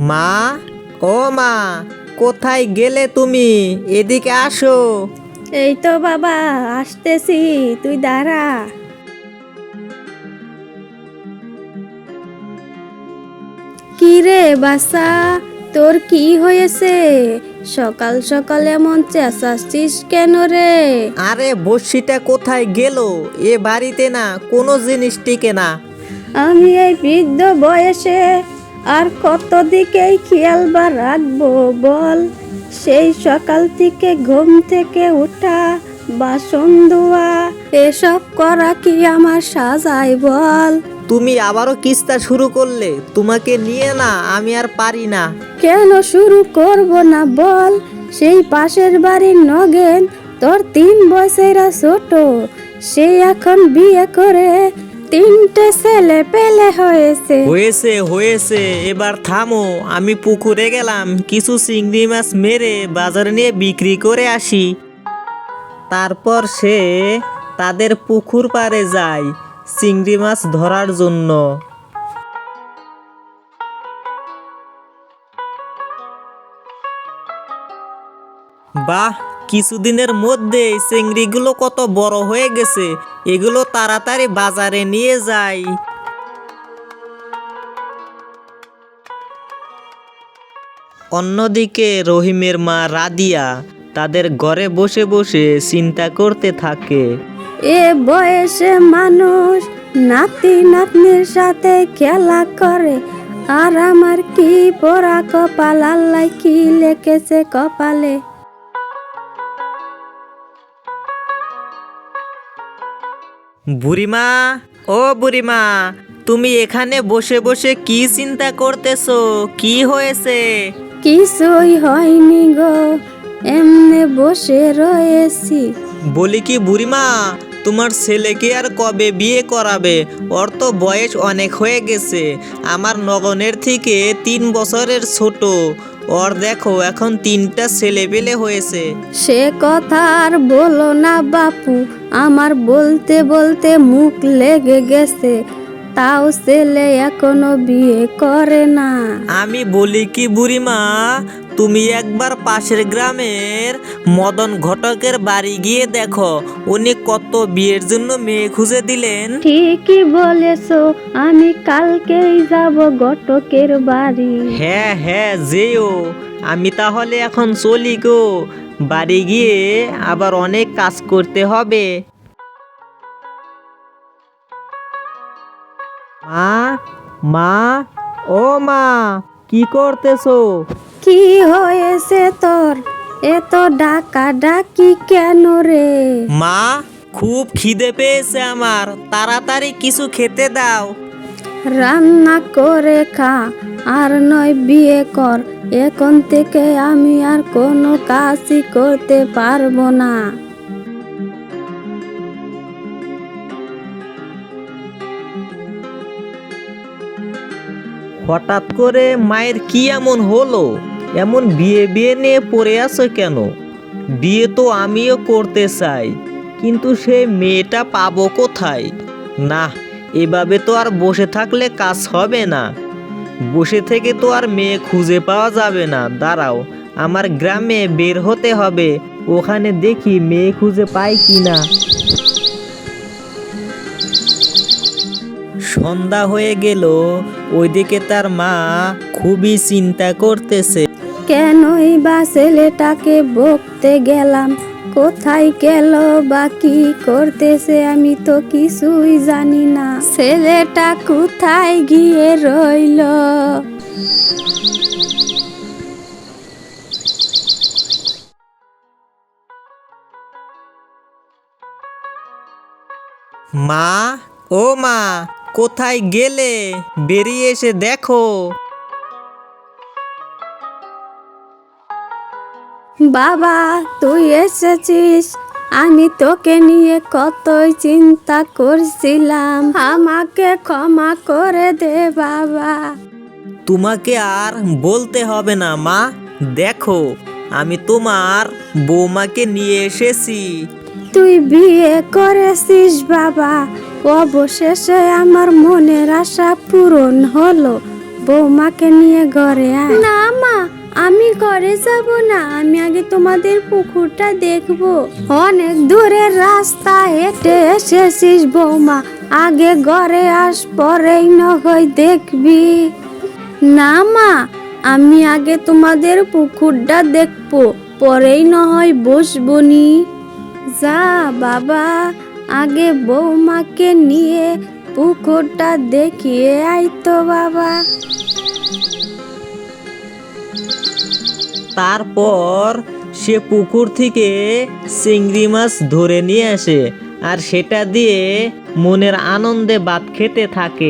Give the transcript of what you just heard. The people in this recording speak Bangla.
মা ও মা কোথায় গেলে তুমি? এদিকে আসো। এই তো বাবা আসতেছি। তুই দাঁড়া। কি রে বাসা তোর কি হয়েছে? সকাল সকাল এমন চেঁচাচ্ছিস কেন রে? আরে বর্ষিটা কোথায় গেল? এ বাড়িতে না কোনো জিনিস টিকে না। আমি এই বৃদ্ধ বয়সে আর কত দিকেই খেয়াল বা রাখব বল? সেই সকাল থেকে ঘুম থেকে ওঠা বাসন ধোয়া এসব করা কি আমার সাজাই বল? তুমি আবারও কিস্তা শুরু করলে তোমাকে নিয়ে না আমি আর পারি না। কেন শুরু করব না বল? সেই পাশের বাড়ির নগেন তোর তিন বছরা ছোট সে এখন বিয়ে করে তিনটে ছেলে পেলে হয়েছে। হয়েছে হয়েছে, এবার থামো, আমি পুকুরে গেলাম, কিছু চিংড়ি মাছ মেরে বাজারে নিয়ে বিক্রি করে আসি। তারপর সে তাদের পুকুর পাড়ে যায়, চিংড়ি মাছ ধরার জন্য। বাহ কিছুদিনের মধ্যে চিংড়িগুলো কত বড় হয়ে গেছে। এগুলো তাড়াতাড়ি বাজারে নিয়ে যাই। অন্যদিকে রহিমের মা রাদিয়া তাদের ঘরে বসে বসে চিন্তা করতে থাকে। এ বয়সে মানুষ নাতি নাতনির সাথে খেলা করে। আর আমার কি পড়া কপাল, আল্লাহ কি লেখেছে কপালে? বুড়িমা ও বুড়িমা তুমি এখানে বসে বসে কি চিন্তা করতেছো? কি হয়েছে? কিছুই হয়নি গো এমনে বসে রয়েছি। বলি কি বুড়িমা তোমার ছেলেকে আর কবে বিয়ে করাবে? ওর তো বয়স অনেক হয়ে গেছে। আমার নগনের থেকে তিন বছরের ছোট। ওর দেখো, এখন তিনটা ছেলে পেলে হয়েছে। সে কথা আর বলো না বাপু, আমার বলতে বলতে মুখ লেগে গেছে। তাও ছেলে এখনও বিয়ে করে না। আমি বলি কি বুড়িমা তুমি একবার পাশের গ্রামের মদন ঘটকের বাড়ি গিয়ে দেখো উনি কত বিয়ের জন্য মেয়ে খুঁজে দিলেন। ঠিকই বলেছ আমি কালকেই যাব ঘটকের বাড়ি। হ্যাঁ হ্যাঁ যেও আমি তাহলে এখন চলি গো। বাড়ি গিয়ে আবার অনেক কাজ করতে হবে। মা মা ও মা কি করতেছো? কি হয়েছে তোর? এত ডাকা ডাকি কেন রে? মা খুব খিদে পেয়েছে আমার। তাড়াতাড়ি কিছু খেতে দাও। রান্না করে খা আর নয় বিয়ে কর। এখন থেকে আমি আর কোনো কাজই করতে পারব না। হঠাৎ করে মায়ের কি এমন হলো? এমন বিয়ে বিয়ে নিয়ে পড়ে আছো কেন? বিয়ে তো আমিও করতে চাই, কিন্তু সে মেয়েটা পাবো কোথায়? না, এভাবে তো আর বসে থাকলে কাজ হবে না। বসে থেকে তো আর মেয়ে খুঁজে পাওয়া যাবে না। দাঁড়াও, আমার গ্রামে বের হতে হবে। ওখানে দেখি মেয়ে খুঁজে পাই কি না। সন্ধ্যা হয়ে গেল। ওইদিকে তার মা খুবই চিন্তা করতেছে। কেনই বা ছেলেটাকে বকতে গেলাম? কোথায় গেল বা কি করতেছে আমি তো কিছুই জানি না। ছেলেটা কোথায় গিয়ে রইল? মা ও মা কোথায় গেলে? বেরিয়ে এসে দেখো। বাবা তুই এসেছিস। আমি তোকে নিয়ে কতই চিন্তা করছিলাম। আমাকে ক্ষমা করে দে বাবা। তোমাকে আর বলতে হবে না মা। দেখো আমি তোমার বৌমাকে নিয়ে এসেছি। তুই বিয়ে করেছিস বাবা। অবশেষে আমার মনের আশা পূরণ হলো। বৌমাকে নিয়ে ঘরে না মা আমি ঘরে যাব না। আমি আগে তোমাদের পুকুরটা দেখব। অনেক দূরের রাস্তা হেঁটে এসেছিস বৌমা। আগে ঘরে আস পরেই নয় দেখবি। না মা আমি আগে তোমাদের পুকুরটা দেখব পরেই না হয় বসবনি যা বাবা। আগে বৌমাকে নিয়ে পুকুরটা দেখিয়ে আইতো বাবা। তারপর সে পুকুর থেকে চিংড়ি মাছ ধরে নিয়ে আসে আর সেটা দিয়ে মনের আনন্দে ভাত খেতে থাকে।